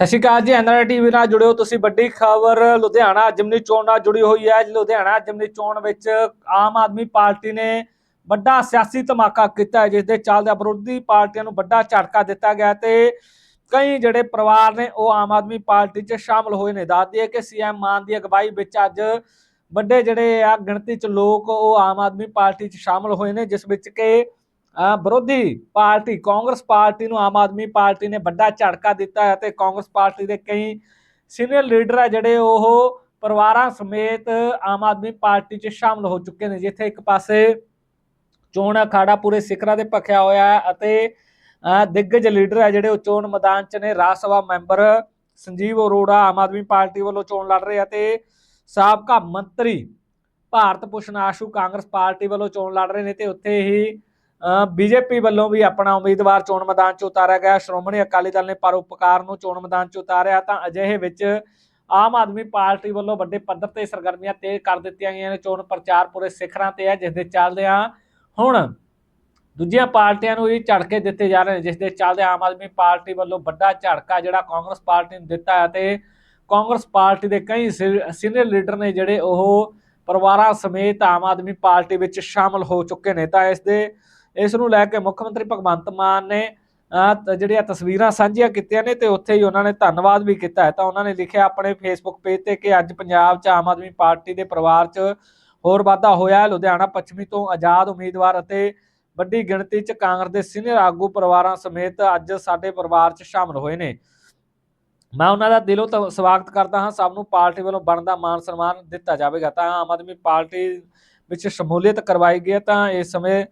ਸਤਿ ਸ਼੍ਰੀ ਅਕਾਲ ਜੀ NR TV ਨਾਲ ਜੁੜਿਓ ਤੁਸੀਂ ਵੱਡੀ ਖਬਰ। ਲੁਧਿਆਣਾ ਜਿਮਨੀ ਚੋਣ ਨਾਲ ਜੁੜੀ ਹੋਈ ਹੈ। ਲੁਧਿਆਣਾ ਜਿਮਨੀ ਚੋਣ ਵਿੱਚ ਆਮ ਆਦਮੀ ਪਾਰਟੀ ਨੇ ਵੱਡਾ ਸਿਆਸੀ ਧਮਾਕਾ ਕੀਤਾ ਜਿਸ ਦੇ ਚੱਲਦੇ ਵਿਰੋਧੀ ਪਾਰਟੀਆਂ ਨੂੰ ਵੱਡਾ ਝਟਕਾ ਦਿੱਤਾ ਗਿਆ ਤੇ ਕਈ ਜਿਹੜੇ ਪਰਿਵਾਰ ਨੇ ਉਹ ਆਮ ਆਦਮੀ ਪਾਰਟੀ 'ਚ ਸ਼ਾਮਲ ਹੋਏ ਨੇ। ਦੱਸਦੀ ਹੈ ਕਿ ਸੀਐਮ ਮਾਨ ਦੀ ਅਗਵਾਈ ਵਿੱਚ ਅੱਜ ਵੱਡੇ ਜਿਹੜੇ ਆ ਗਿਣਤੀ 'ਚ ਲੋਕ ਉਹ ਆਮ ਆਦਮੀ ਪਾਰਟੀ 'ਚ ਸ਼ਾਮਲ ਹੋਏ ਨੇ, ਜਿਸ ਵਿੱਚ ਕਿ ਵਿਰੋਧੀ ਪਾਰਟੀ, ਕਾਂਗਰਸ ਪਾਰਟੀ ਨੂੰ ਆਮ ਆਦਮੀ ਪਾਰਟੀ ਨੇ ਵੱਡਾ ਝਟਕਾ ਦਿੱਤਾ ਹੈ ਤੇ ਕਾਂਗਰਸ ਪਾਰਟੀ ਦੇ ਕਈ ਸੀਨੀਅਰ ਲੀਡਰ ਆ ਜਿਹੜੇ ਉਹ ਪਰਿਵਾਰਾਂ ਸਮੇਤ ਆਮ ਆਦਮੀ ਪਾਰਟੀ 'ਚ ਸ਼ਾਮਲ ਹੋ ਚੁੱਕੇ ਨੇ, ਜਿੱਥੇ ਇੱਕ ਪਾਸੇ ਚੋਣ ਅਖਾੜਾ ਪੂਰੇ ਸਿਖਰਾਂ ਦੇ ਭਖਿਆ ਹੋਇਆ ਹੈ ਅਤੇ, ਅਹ ਦਿੱਗਜ ਲੀਡਰ ਆ ਜਿਹੜੇ ਉਹ ਚੋਣ ਮੈਦਾਨ 'ਚ ਨੇ, ਰਾਜ ਸਭਾ ਮੈਂਬਰ ਸੰਜੀਵ ਅਰੋੜਾ ਆਮ ਆਦਮੀ ਪਾਰਟੀ ਵੱਲੋਂ ਚੋਣ ਲੜ ਰਹੇ ਆ ਤੇ ਸਾਬਕਾ ਮੰਤਰੀ ਭਾਰਤ ਭੂਸ਼ਣ ਆਸ਼ੂ ਕਾਂਗਰਸ ਪਾਰਟੀ ਵੱਲੋਂ ਚੋਣ ਲੜ ਰਹੇ ਨੇ ਤੇ ਉੱਥੇ ਹੀ ਬੀਜੇਪੀ ਵੱਲੋਂ ਵੀ ਆਪਣਾ ਉਮੀਦਵਾਰ ਚੋਣ ਮੈਦਾਨ 'ਚ ਉਤਾਰਿਆ ਗਿਆ। ਸ਼੍ਰੋਮਣੀ ਅਕਾਲੀ ਦਲ ਨੇ ਪਰਉਪਕਾਰ ਨੂੰ ਚੋਣ ਮੈਦਾਨ 'ਚ ਉਤਾਰਿਆ ਤਾਂ ਅਜਿਹੇ ਵਿੱਚ ਆਮ ਆਦਮੀ ਪਾਰਟੀ ਵੱਲੋਂ ਵੱਡੇ ਪੱਧਰ ਤੇ ਸਰਗਰਮੀਆਂ ਤੇਜ਼ ਕਰ ਦਿੱਤੀਆਂ ਗਈਆਂ ਨੇ। ਚੋਣ ਪ੍ਰਚਾਰ ਪੂਰੇ ਸਿਖਰਾਂ ਤੇ ਹੈ ਜਿਸ ਦੇ ਚੱਲਦਿਆਂ ਹੁਣ ਦੂਜੀਆਂ ਪਾਰਟੀਆਂ ਨੂੰ ਵੀ ਝੜਕੇ ਦਿੱਤੇ ਜਾ ਰਹੇ ਨੇ ਜਿਸ ਦੇ ਚੱਲਦੇ ਆਮ ਆਦਮੀ ਪਾਰਟੀ ਵੱਲੋਂ ਵੱਡਾ ਝੜਕਾ ਜਿਹੜਾ ਕਾਂਗਰਸ ਪਾਰਟੀ ਨੂੰ ਦਿੱਤਾ ਹੈ ਤੇ ਕਾਂਗਰਸ ਪਾਰਟੀ ਦੇ ਕਈ ਸੀਨੀਅਰ ਲੀਡਰ ਨੇ ਜਿਹੜੇ ਉਹ ਪਰਿਵਾਰਾਂ ਸਮੇਤ ਆਮ ਆਦਮੀ ਪਾਰਟੀ ਵਿੱਚ ਸ਼ਾਮਲ ਹੋ ਚੁੱਕੇ ਨੇ। ਤਾਂ ਇਸ ਦੇ ਇਸ ਨੂੰ ਲੈ ਕੇ ਮੁੱਖ ਮੰਤਰੀ ਭਗਵੰਤ ਮਾਨ ਨੇ ਅਹ, ਜਿਹੜੀਆਂ ਤਸਵੀਰਾਂ ਸਾਂਝੀਆਂ ਕੀਤੀਆਂ ਨੇ ਤੇ ਉੱਥੇ ਹੀ ਉਹਨਾਂ ਨੇ ਧੰਨਵਾਦ ਵੀ ਕੀਤਾ ਹੈ। ਤਾਂ ਉਹਨਾਂ ਨੇ ਲਿਖਿਆ ਆਪਣੇ ਫੇਸਬੁੱਕ ਪੇਜ ਤੇ ਕਿ ਅੱਜ ਪੰਜਾਬ 'ਚ ਆਮ ਆਦਮੀ ਪਾਰਟੀ ਦੇ ਪਰਿਵਾਰ 'ਚ ਹੋਰ ਵਾਧਾ ਹੋਇਆ ਲੁਧਿਆਣਾ ਪੱਛਮੀ ਤੋਂ ਆਜ਼ਾਦ ਉਮੀਦਵਾਰ ਅਤੇ ਵੱਡੀ ਗਿਣਤੀ 'ਚ ਕਾਂਗਰਸ ਦੇ ਸੀਨੀਅਰ ਆਗੂ ਪਰਿਵਾਰਾਂ ਸਮੇਤ ਅੱਜ ਸਾਡੇ ਪਰਿਵਾਰ 'ਚ ਸ਼ਾਮਲ ਹੋਏ ਨੇ। ਮੈਂ ਉਹਨਾਂ ਦਾ ਦਿਲੋਂ ਤੋਂ ਸਵਾਗਤ ਕਰਦਾ ਹਾਂ। ਸਭ ਨੂੰ ਪਾਰਟੀ ਵੱਲੋਂ ਬਣਦਾ ਮਾਨ ਸਨਮਾਨ ਦਿੱਤਾ ਜਾਵੇਗਾ। ਤਾਂ ਆਮ ਆਦਮੀ ਪਾਰਟੀ ਵਿੱਚ ਸ਼ਮੂਲੀਅਤ ਕਰਵਾਈ ਗਈ ਹੈ। ਤਾਂ ਇਸ ਸਮੇਂ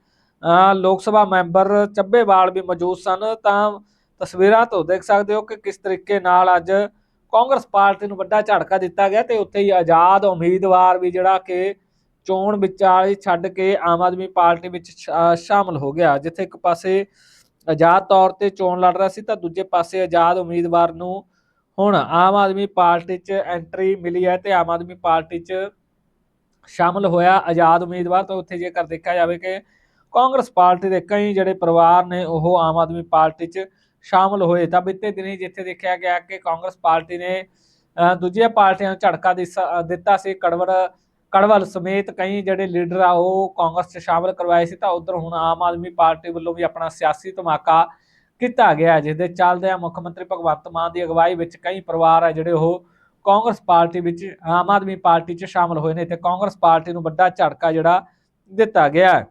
ਲੋਕ ਸਭਾ ਮੈਂਬਰ ਚੱਬੇਵਾਲ ਵੀ ਮੌਜੂਦ ਸਨ, ਤਾਂ ਤਸਵੀਰਾਂ ਤੋਂ ਦੇਖ ਸਕਦੇ ਹੋ ਕਿ ਕਿਸ ਤਰੀਕੇ ਨਾਲ ਅੱਜ ਕਾਂਗਰਸ ਪਾਰਟੀ ਨੂੰ ਵੱਡਾ ਝਟਕਾ ਦਿੱਤਾ ਗਿਆ ਤੇ ਉੱਥੇ ਹੀ ਆਜ਼ਾਦ ਉਮੀਦਵਾਰ ਵੀ ਜਿਹੜਾ ਕਿ ਚੋਣ ਵਿਚਾਲੇ ਛੱਡ ਕੇ ਆਮ ਆਦਮੀ ਪਾਰਟੀ ਵਿੱਚ ਸ਼ਾਮਲ ਹੋ ਗਿਆ। ਜਿੱਥੇ ਇੱਕ ਪਾਸੇ ਆਜ਼ਾਦ ਤੌਰ ਤੇ ਚੋਣ ਲੜ ਰਿਹਾ ਸੀ, ਤਾਂ ਦੂਜੇ ਪਾਸੇ ਆਜ਼ਾਦ ਉਮੀਦਵਾਰ ਨੂੰ ਹੁਣ ਆਮ ਆਦਮੀ ਪਾਰਟੀ 'ਚ ਐਂਟਰੀ ਮਿਲੀ ਹੈ ਤੇ ਆਮ ਆਦਮੀ ਪਾਰਟੀ 'ਚ ਸ਼ਾਮਲ ਹੋਇਆ ਆਜ਼ਾਦ ਉਮੀਦਵਾਰ। ਤਾਂ ਉੱਥੇ ਜੇਕਰ ਦੇਖਿਆ ਜਾਵੇ ਕਿ ਕਾਂਗਰਸ ਪਾਰਟੀ ਦੇ ਕਈ ਜਿਹੜੇ ਪਰਿਵਾਰ ਨੇ, ਉਹ ਆਮ ਆਦਮੀ ਪਾਰਟੀ 'ਚ ਸ਼ਾਮਲ ਹੋਏ। ਤਾਂ ਬੀਤੇ ਦਿਨੀ ਜਿੱਥੇ ਦੇਖਿਆ ਗਿਆ ਕਿ ਕਾਂਗਰਸ ਪਾਰਟੀ ਨੇ ਦੂਜੀਆਂ ਪਾਰਟੀਆਂ ਨੂੰ ਝਟਕਾ ਦਿਸ- ਦਿੱਤਾ ਸੀ। ਕੜਵੜ, ਕੜਵਲ ਸਮੇਤ ਕਈ ਜਿਹੜੇ ਲੀਡਰ ਆ, ਉਹ ਕਾਂਗਰਸ 'ਚ ਸ਼ਾਮਲ ਕਰਵਾਏ ਸੀ। ਤਾਂ ਉਧਰ ਹੁਣ ਆਮ ਆਦਮੀ ਪਾਰਟੀ ਵੱਲੋਂ ਵੀ ਆਪਣਾ ਸਿਆਸੀ ਧਮਾਕਾ ਕੀਤਾ ਗਿਆ ਜਿਸ ਦੇ ਚੱਲਦਿਆਂ ਮੁੱਖ ਮੰਤਰੀ ਭਗਵੰਤ ਮਾਨ ਦੀ ਅਗਵਾਈ ਵਿੱਚ ਕਈ ਪਰਿਵਾਰ ਆ ਜਿਹੜੇ ਉਹ ਕਾਂਗਰਸ ਪਾਰਟੀ ਵਿੱਚ, ਆਮ ਆਦਮੀ ਪਾਰਟੀ 'ਚ ਸ਼ਾਮਲ ਹੋਏ ਨੇ। ਤੇ ਕਾਂਗਰਸ ਪਾਰਟੀ ਨੂੰ ਵੱਡਾ ਝਟਕਾ ਜਿਹੜਾ ਦਿੱਤਾ ਗਿਆ।